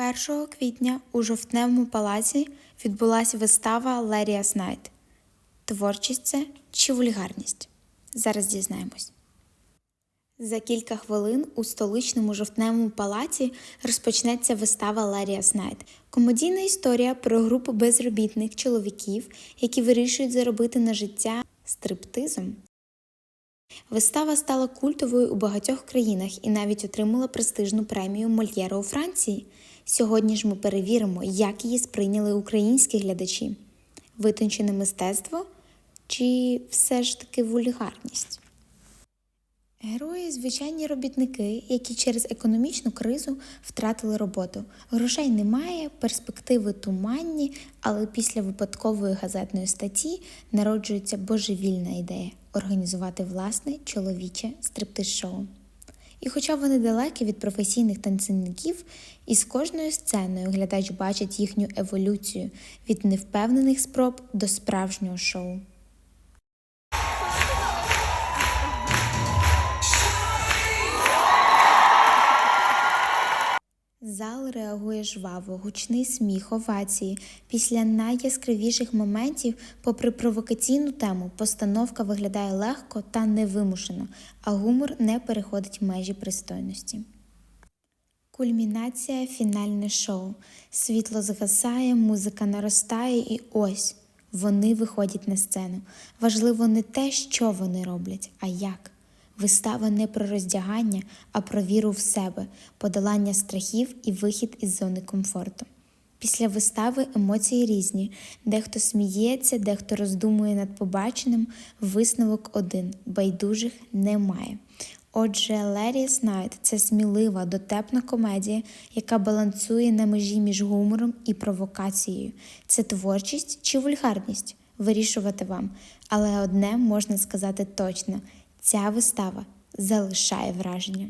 1 квітня у жовтневому палаці відбулася вистава Леріас Найт. Творчість це чи вульгарність? Зараз дізнаємось. За кілька хвилин у столичному жовтневому палаці розпочнеться вистава Ларіас Найт. Комедійна історія про групу безробітних чоловіків, які вирішують заробити на життя стриптизом. Вистава стала культовою у багатьох країнах і навіть отримала престижну премію Мольєра у Франції. Сьогодні ж ми перевіримо, як її сприйняли українські глядачі: витончене мистецтво чи все ж таки вульгарність. Герої звичайні робітники, які через економічну кризу втратили роботу. Грошей немає, перспективи туманні, але після випадкової газетної статті народжується божевільна ідея організувати власне чоловіче стриптиз-шоу. І хоча вони далекі від професійних танцівників, із кожною сценою глядач бачить їхню еволюцію від невпевнених спроб до справжнього шоу. Реагує жваво, гучний сміх, овації. Після найяскравіших моментів, попри провокаційну тему, постановка виглядає легко та невимушено, а гумор не переходить межі пристойності. Кульмінація фінальне шоу. Світло згасає, музика наростає, і ось вони виходять на сцену. Важливо не те, що вони роблять, а як. Вистава не про роздягання, а про віру в себе, подолання страхів і вихід із зони комфорту. Після вистави емоції різні. Дехто сміється, дехто роздумує над побаченим. Висновок один байдужих немає. Отже, Леріс Найт це смілива, дотепна комедія, яка балансує на межі між гумором і провокацією. Це творчість чи вульгарність? Вирішувати вам. Але одне можна сказати точно: ця вистава залишає враження.